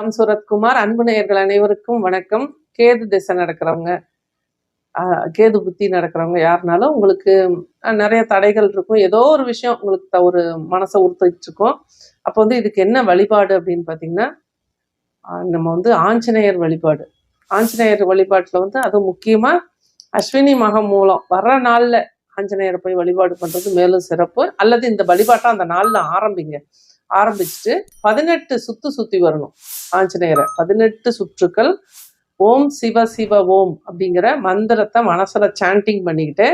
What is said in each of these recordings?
வணக்கம் சுரத்குமார். அன்பு நேயர்கள் அனைவருக்கும் வணக்கம். கேது திசை நடக்கிறவங்க கேது புத்தி நடக்கிறவங்க யாருனாலும் உங்களுக்கு நிறைய தடைகள் இருக்கும். ஏதோ ஒரு விஷயம் உங்களுக்கு த- ஒரு மனசை உறுத்திட்டு இருக்கும் அப்போ வந்து இதுக்கு என்ன வழிபாடு அப்படின்னு பார்த்தீங்கன்னா நம்ம வந்து ஆஞ்சநேயர் வழிபாடு. ஆஞ்சநேயர் வழிபாட்டில் வந்து அது முக்கியமாக அஸ்வினி மகம் மூலம் வர்ற நாளில் ஆஞ்சநேயரை போய் வழிபாடு பண்ணுறது மேலும் சிறப்பு. அல்லது இந்த வழிபாட்டை அந்த நாளில் ஆரம்பிங்க. ஆரம்பிச்சுட்டு பதினெட்டு சுத்து சுற்றி வரணும் ஆஞ்சநேயரை. பதினெட்டு சுற்றுக்கள் ஓம் சிவ சிவ ஓம் அப்படிங்கிற மந்திரத்தை மனசுல சாண்டிங் பண்ணிக்கிட்டு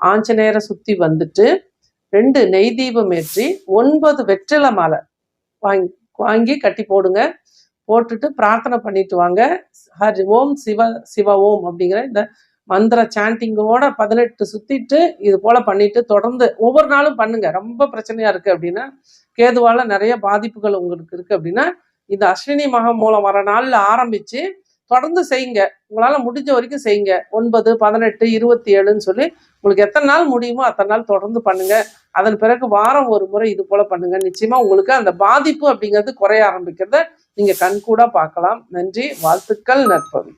ஆஞ்சநேயரை சுற்றி வந்துட்டு ரெண்டு நெய் தீபம் ஏற்றி ஒன்பது வெற்றிலை மாலை வாங்கி வாங்கி கட்டி போடுங்க. போட்டுட்டு பிரார்த்தனை பண்ணிட்டு வாங்க. ஹரி ஓம் சிவ சிவ ஓம் அப்படிங்கிற இந்த மந்திர சாண்டிங்கோட பதினெட்டு சுத்திட்டு இது போல பண்ணிட்டு தொடர்ந்து ஒவ்வொரு நாளும் பண்ணுங்க. ரொம்ப பிரச்சனையா இருக்கு அப்படின்னா கேதுவால நிறைய பாதிப்புகள் உங்களுக்கு இருக்கு அப்படின்னா இந்த அஸ்வினி மகம் மூலம் வர நாள்ல ஆரம்பிச்சு தொடர்ந்து செய்யுங்க. உங்களால முடிஞ்ச வரைக்கும் செய்யுங்க. ஒன்பது பதினெட்டு இருபத்தி ஏழுன்னு சொல்லி உங்களுக்கு எத்தனை நாள் முடியுமோ அத்தனை நாள் தொடர்ந்து பண்ணுங்க. அதன் பிறகு வாரம் ஒரு முறை இது போல பண்ணுங்க. நிச்சயமா உங்களுக்கு அந்த பாதிப்பு அப்படிங்கிறது குறைய ஆரம்பிக்கிறத நீங்க கண்கூடா பார்க்கலாம். நன்றி. வாழ்த்துக்கள் நற்பவி.